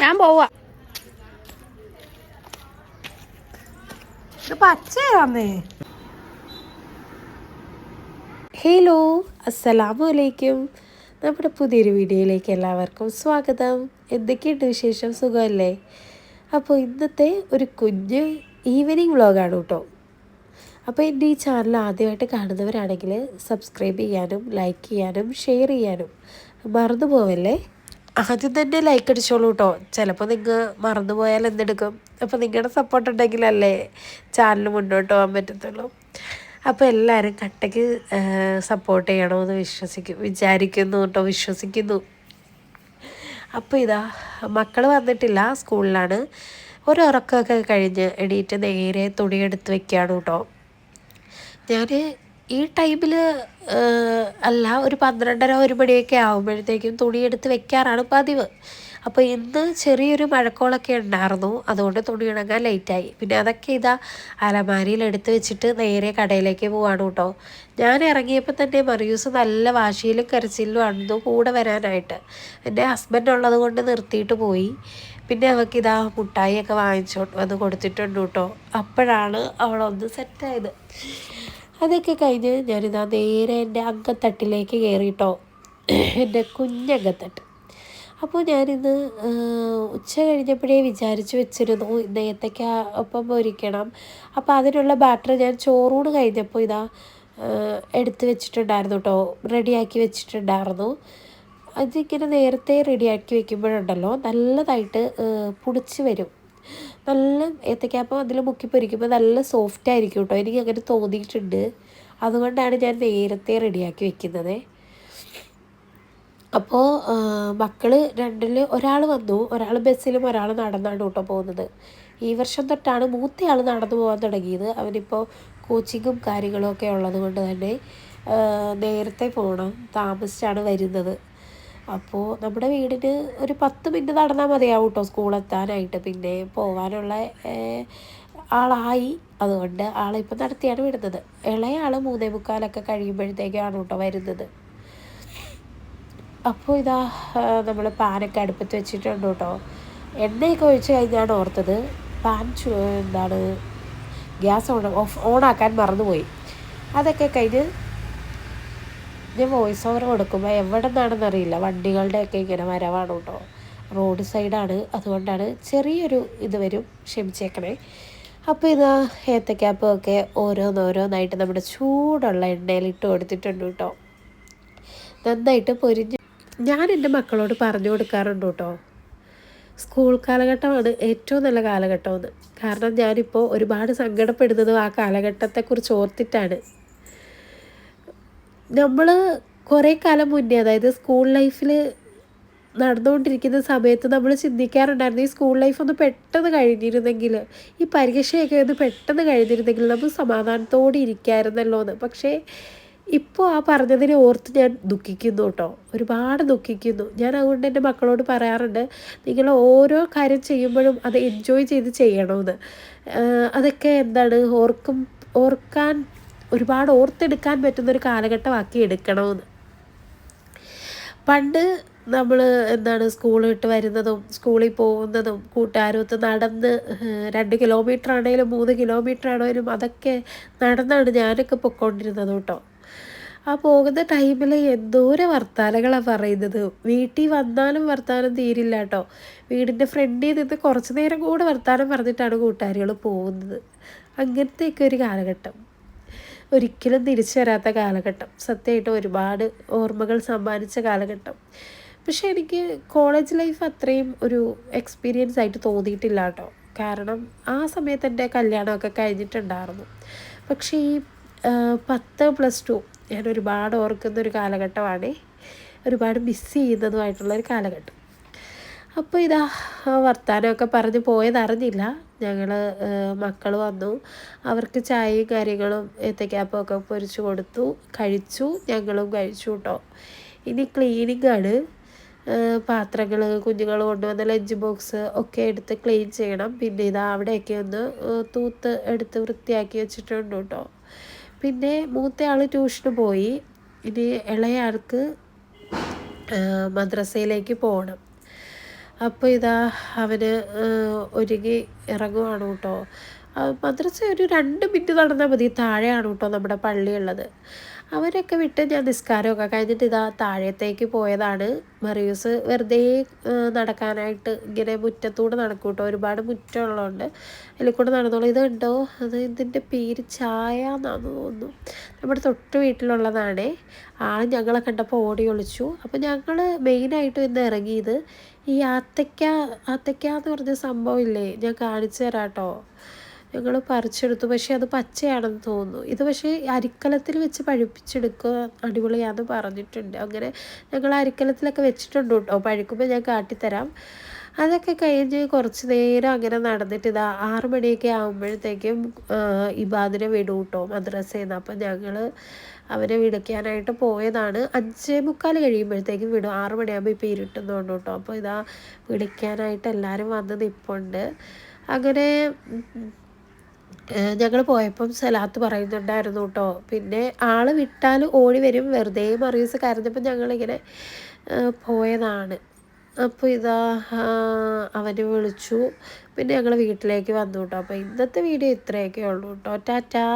ഞാൻ പോവാ. ഇത് പച്ചയാന്നേ. ഹലോ അസ്സലാമു അലൈക്കും നമ്മുടെ പുതിയൊരു വീഡിയോയിലേക്ക് എല്ലാവർക്കും സ്വാഗതം. എന്തൊക്കെയുണ്ട് വിശേഷം? സുഖമല്ലേ? അപ്പോൾ ഇന്നത്തെ ഒരു കുഞ്ഞ് ഈവനിങ് വ്ളോഗാണ് കേട്ടോ. അപ്പോൾ എന്റെ ഈ ചാനൽ ആദ്യമായിട്ട് കാണുന്നവരാണെങ്കിൽ സബ്സ്ക്രൈബ് ചെയ്യാനും ലൈക്ക് ചെയ്യാനും ഷെയർ ചെയ്യാനും മറന്നു പോവല്ലേ? ആദ്യം തന്നെ ലൈക്ക് അടിച്ചോളൂ കേട്ടോ ചിലപ്പോൾ നിങ്ങൾ മറന്നു പോയാൽ എന്തെടുക്കും? അപ്പോൾ നിങ്ങളുടെ സപ്പോർട്ട് ഉണ്ടെങ്കിലല്ലേ ചാനൽ മുന്നോട്ട് പോകാൻ പറ്റത്തുള്ളൂ. അപ്പോൾ എല്ലാവരും കട്ടയ്ക്ക് സപ്പോർട്ട് ചെയ്യണമെന്ന് വിശ്വസിക്കും വിചാരിക്കുന്നു കേട്ടോ വിശ്വസിക്കുന്നു. അപ്പോൾ ഇതാ മക്കൾ വന്നിട്ടില്ല സ്കൂളിലാണ്. ഒരു ഉറക്കമൊക്കെ കഴിഞ്ഞ് എണീറ്റ് നേരെ തുണിയെടുത്ത് വെക്കുകയാണ് കേട്ടോ ഞാൻ ഈ ടൈമിൽ അല്ല ഒരു പന്ത്രണ്ടര ഒരു മണിയൊക്കെ ആകുമ്പോഴത്തേക്കും തുണിയെടുത്ത് വെക്കാറാണ് പതിവ്. അപ്പോൾ ഇന്ന് ചെറിയൊരു മഴക്കോളൊക്കെ ഉണ്ടായിരുന്നു. അതുകൊണ്ട് തുണി ഉണങ്ങാൻ ലേറ്റായി പിന്നെ അതൊക്കെ ഇതാ അലമാരിയിൽ എടുത്ത് വെച്ചിട്ട് നേരെ കടയിലേക്ക് പോവാണ് കേട്ടോ. ഞാൻ ഇറങ്ങിയപ്പോൾ തന്നെ മറിയൂസ് നല്ല വാശിയിലും കരച്ചിലും ആണെന്നു കൂടെ വരാനായിട്ട്. എന്റെ ഹസ്ബൻഡ് ഉള്ളത് കൊണ്ട് നിർത്തിയിട്ട് പോയി. പിന്നെ അവൾക്ക് ഇതാ മുട്ടായിയൊക്കെ വാങ്ങിച്ചോണ്ട് വന്ന് കൊടുത്തിട്ടുണ്ട് കേട്ടോ. അപ്പോഴാണ് അവളൊന്ന് സെറ്റായത് അതൊക്കെ കഴിഞ്ഞ് ഞാനിതാ നേരെ എന്റെ അങ്കത്തട്ടിലേക്ക് കയറിയിട്ടോ എന്റെ കുഞ്ഞങ്കത്തട്ട് അപ്പോൾ ഞാനിന്ന് ഉച്ച കഴിഞ്ഞപ്പോഴേ വിചാരിച്ചു വെച്ചിരുന്നു ഇന്ന് ഏത്തക്ക ഒപ്പം പൊരിക്കണം അപ്പോൾ അതിനുള്ള ബാറ്റർ ഞാൻ ചോറൂണ് കഴിഞ്ഞപ്പോൾ ഇതാ എടുത്ത് വെച്ചിട്ടുണ്ടായിരുന്നു കേട്ടോ. റെഡിയാക്കി വെച്ചിട്ടുണ്ടായിരുന്നു. അതിങ്ങനെ നേരത്തെ റെഡിയാക്കി വെക്കുമ്പോഴുണ്ടല്ലോ നല്ലതായിട്ട് പുളിച്ച് വരും. നല്ല ഏത്തക്കാപ്പം അതിൽ മുക്കി പൊരിക്കുമ്പോൾ നല്ല സോഫ്റ്റ് ആയിരിക്കും കേട്ടോ എനിക്ക് അങ്ങനെ തോന്നിയിട്ടുണ്ട്. അതുകൊണ്ടാണ് ഞാൻ നേരത്തെ റെഡിയാക്കി വെക്കുന്നത്. അപ്പോൾ മക്കൾ രണ്ടിൽ ഒരാൾ വന്നു. ഒരാൾ ബസ്സിലും ഒരാൾ നടന്നാണ് കേട്ടോ പോകുന്നത്. ഈ വർഷം തൊട്ടാണ് മൂത്തയാൾ നടന്നു പോകാൻ തുടങ്ങിയത്. അവനിപ്പോൾ കോച്ചിങ്ങും കാര്യങ്ങളും ഒക്കെ ഉള്ളത് കൊണ്ട് തന്നെ നേരത്തെ പോകണം താമസിച്ചാണ് വരുന്നത്. അപ്പോൾ നമ്മുടെ വീടിന് ഒരു പത്ത് മിനിറ്റ് നടന്നാൽ മതിയാവും കേട്ടോ സ്കൂളെത്താനായിട്ട്. പിന്നെ പോകാനുള്ള ആളായി. അതുകൊണ്ട് ആളെ ഇപ്പം നടത്തിയാണ് വിടുന്നത്. ഇളയ ആൾ മൂന്നേ മുക്കാലൊക്കെ കഴിയുമ്പോഴത്തേക്കാണ് കേട്ടോ വരുന്നത്. അപ്പോൾ ഇതാ നമ്മൾ പാനൊക്കെ അടുപ്പത്ത് വെച്ചിട്ടുണ്ട് കേട്ടോ എണ്ണയൊക്കെ ഒഴിച്ച് കഴിഞ്ഞാണ് ഓർത്തത്. പാൻ എന്താണ് ഗ്യാസ് ഓൺ ഓഫ് ഓണാക്കാൻ മറന്നുപോയി. അതൊക്കെ കഴിഞ്ഞ് ഞാൻ വോയിസ് ഓവർ കൊടുക്കുമ്പോൾ എവിടെ നിന്നാണെന്ന് അറിയില്ല വണ്ടികളുടെയൊക്കെ ഇങ്ങനെ വരവാണ് കേട്ടോ. റോഡ് സൈഡാണ് അതുകൊണ്ടാണ് ചെറിയൊരു ഇത് വരും ക്ഷമിച്ചേക്കണേ. അപ്പോൾ ഇതാ ഏത്തക്കാപ്പൊക്കെ ഓരോന്നോരോന്നായിട്ട് നമ്മുടെ ചൂടുള്ള എണ്ണയിൽ ഇട്ട് കൊടുത്തിട്ടുണ്ട് കേട്ടോ. നന്നായിട്ട് പൊരിഞ്ഞ് ഞാൻ എന്റെ മക്കളോട് പറഞ്ഞു കൊടുക്കാറുണ്ട് കേട്ടോ. സ്കൂൾ കാലഘട്ടമാണ് ഏറ്റവും നല്ല കാലഘട്ടമെന്ന്. കാരണം ഞാനിപ്പോൾ ഒരുപാട് സങ്കടപ്പെടുന്നതും ആ കാലഘട്ടത്തെക്കുറിച്ച് ഓർത്തിട്ടാണ് നമ്മൾ കുറേ കാലം മുന്നേ അതായത് സ്കൂൾ ലൈഫിൽ നടന്നുകൊണ്ടിരിക്കുന്ന സമയത്ത് നമ്മൾ ചിന്തിക്കാറുണ്ടായിരുന്നു ഈ സ്കൂൾ ലൈഫ് ഒന്ന് പെട്ടെന്ന് കഴിഞ്ഞിരുന്നെങ്കിൽ ഈ പരീക്ഷയൊക്കെ ഒന്ന് പെട്ടെന്ന് കഴിഞ്ഞിരുന്നെങ്കിൽ നമ്മൾ സമാധാനത്തോടെ ഇരിക്കായിരുന്നല്ലോ എന്ന് പക്ഷേ ഇപ്പോൾ ആ പറഞ്ഞതിനെ ഓർത്ത് ഞാൻ ദുഃഖിക്കുന്നു കേട്ടോ. ഒരുപാട് ദുഃഖിക്കുന്നു. ഞാൻ അതുകൊണ്ട് എന്റെ മക്കളോട് പറയാറുണ്ട് നിങ്ങൾ ഓരോ കാര്യം ചെയ്യുമ്പോഴും അത് എൻജോയ് ചെയ്ത് ചെയ്യണമെന്ന് അതൊക്കെ എന്താണ് ഓർക്കും ഓർക്കാൻ ഒരുപാട് ഓർത്തെടുക്കാൻ പറ്റുന്നൊരു കാലഘട്ടമാക്കി എടുക്കണമെന്ന്. പണ്ട് നമ്മൾ എന്താണ് സ്കൂൾ വിട്ട് വരുന്നതും സ്കൂളിൽ പോകുന്നതും കൂട്ടുകാരൊത്ത് നടന്ന് രണ്ട് കിലോമീറ്റർ ആണെങ്കിലും മൂന്ന് കിലോമീറ്റർ ആണെങ്കിലും അതൊക്കെ നടന്നാണ് ഞാനൊക്കെ പൊയ്ക്കൊണ്ടിരുന്നത് കേട്ടോ. ആ പോകുന്ന ടൈമിൽ എന്തോരം വർത്താനങ്ങളാണ് പറയുന്നത്. വീട്ടിൽ വന്നാലും വർത്താനം തീരില്ല കേട്ടോ. വീടിന്റെ ഫ്രണ്ടിൽ നിന്ന് കുറച്ച് നേരം കൂടെ വർത്താനം പറഞ്ഞിട്ടാണ് കൂട്ടുകാരികൾ പോകുന്നത്. അങ്ങനത്തെയൊക്കെ ഒരു കാലഘട്ടം. ഒരിക്കലും തിരിച്ചു വരാത്ത കാലഘട്ടം. സത്യമായിട്ട് ഒരുപാട് ഓർമ്മകൾ സമ്മാനിച്ച കാലഘട്ടം. പക്ഷെ എനിക്ക് കോളേജ് ലൈഫ് അത്രയും ഒരു എക്സ്പീരിയൻസ് ആയിട്ട് തോന്നിയിട്ടില്ല കേട്ടോ. കാരണം ആ സമയത്ത് എന്റെ കല്യാണമൊക്കെ കഴിഞ്ഞിട്ടുണ്ടായിരുന്നു. പക്ഷേ ഈ പത്ത് പ്ലസ് ടു ഞാൻ ഒരുപാട് ഓർക്കുന്ന ഒരു കാലഘട്ടമാണ്. ഒരുപാട് മിസ് ചെയ്യുന്നതുമായിട്ടുള്ളൊരു കാലഘട്ടം. അപ്പോൾ ഇതാ വർത്താനമൊക്കെ പറഞ്ഞ് പോയതറിഞ്ഞില്ല. ഞങ്ങൾ മക്കൾ വന്നു. അവർക്ക് ചായയും കാര്യങ്ങളും ഏത്തക്കാപ്പമൊക്കെ പൊരിച്ചു കൊടുത്തു. കഴിച്ചു. ഞങ്ങളും കഴിച്ചു കേട്ടോ ഇനി ക്ലീനിങ് ആണ്. പാത്രങ്ങൾ കുഞ്ഞുങ്ങൾ കൊണ്ടുവന്ന ലഞ്ച് ബോക്സ് ഒക്കെ എടുത്ത് ക്ലീൻ ചെയ്യണം. പിന്നെ ഇത് അവിടെയൊക്കെ ഒന്ന് തൂത്ത് എടുത്ത് വൃത്തിയാക്കി വെച്ചിട്ടുണ്ട് കേട്ടോ പിന്നെ മൂത്തയാൾ ട്യൂഷന് പോയി. ഇനി ഇളയാൾക്ക് മദ്രസയിലേക്ക് പോകണം അപ്പോൾ ഇതാ അവർ ഒരുങ്ങി ഇറങ്ങുവാണ് കേട്ടോ. മദ്രസ ഒരു രണ്ട് മിനിറ്റ് നടന്നാൽ മതി. താഴെയാണ് കേട്ടോ നമ്മുടെ പള്ളിയുള്ളത് അവരൊക്കെ വിട്ട് ഞാൻ നിസ്കാരമൊക്കെ കഴിഞ്ഞിട്ട് ഇതാ താഴത്തേക്ക് പോയതാണ്. മറിയൂസ് വെറുതെ നടക്കാനായിട്ട് ഇങ്ങനെ മുറ്റത്തൂടെ നടക്കും കേട്ടോ. ഒരുപാട് മുറ്റമുള്ളതുകൊണ്ട്. അതിൽ കൂടെ നടന്നോളൂ. ഇതുണ്ടോ? അത് ഇതിന്റെ പേര് ചായ എന്നാന്ന് തോന്നുന്നു. നമ്മുടെ തൊട്ട് വീട്ടിലുള്ളതാണ്. ആൾ ഞങ്ങളെ കണ്ടപ്പോൾ ഓടി ഒളിച്ചു. അപ്പോൾ ഞങ്ങൾ മെയിനായിട്ടും ഇന്ന് ഇറങ്ങിയത് ഈ ആത്തയ്ക്ക ആത്തയ്ക്ക എന്ന് പറഞ്ഞ സംഭവമില്ലേ? ഞാൻ കാണിച്ചു തരാം കേട്ടോ ഞങ്ങൾ പറിച്ചെടുത്തു. പക്ഷേ അത് പച്ചയാണെന്ന് തോന്നുന്നു. ഇത് പക്ഷേ അരിക്കലത്തിൽ വെച്ച് പഴുപ്പിച്ചെടുക്കുക അടിപൊളിയാണെന്ന് പറഞ്ഞിട്ടുണ്ട്. അങ്ങനെ ഞങ്ങൾ അരിക്കലത്തിലൊക്കെ വെച്ചിട്ടുണ്ട് കേട്ടോ. പഴുക്കുമ്പോൾ ഞാൻ കാട്ടിത്തരാം. അതൊക്കെ കഴിഞ്ഞ് കുറച്ച് നേരം അങ്ങനെ നടന്നിട്ട് ഇതാ ആറ് മണിയൊക്കെ ആകുമ്പോഴത്തേക്കും ഇബാദിനെ വിടും കേട്ടോ മദ്രസയിൽ നിന്ന് അപ്പം ഞങ്ങൾ അവരെ വിളിക്കാനായിട്ട് പോയതാണ്. അഞ്ചേ മുക്കാൽ കഴിയുമ്പോഴത്തേക്കും വിടും. ആറ് മണിയാകുമ്പോൾ ഇപ്പോൾ ഇരുട്ടുന്നുണ്ട് കേട്ടോ. അപ്പോൾ ഇതാ വിളിക്കാനായിട്ട് എല്ലാവരും വന്ന് നിൽപ്പുണ്ട് അങ്ങനെ ഞങ്ങൾ പോയപ്പം സലാത്ത് പറയുന്നുണ്ടായിരുന്നു കേട്ടോ. പിന്നെ ആൾ വിട്ടാൽ ഓടി വരും. വെറുതെ മറിയൂസ് കരഞ്ഞപ്പോൾ ഞങ്ങളിങ്ങനെ പോയതാണ്. അപ്പോൾ ഇതാ അവനെ വിളിച്ചു. പിന്നെ ഞങ്ങൾ വീട്ടിലേക്ക് വന്നു കേട്ടോ അപ്പോൾ ഇന്നത്തെ വീഡിയോ ഇത്രയൊക്കെ ഉള്ളൂ കേട്ടോ ടാറ്റാ.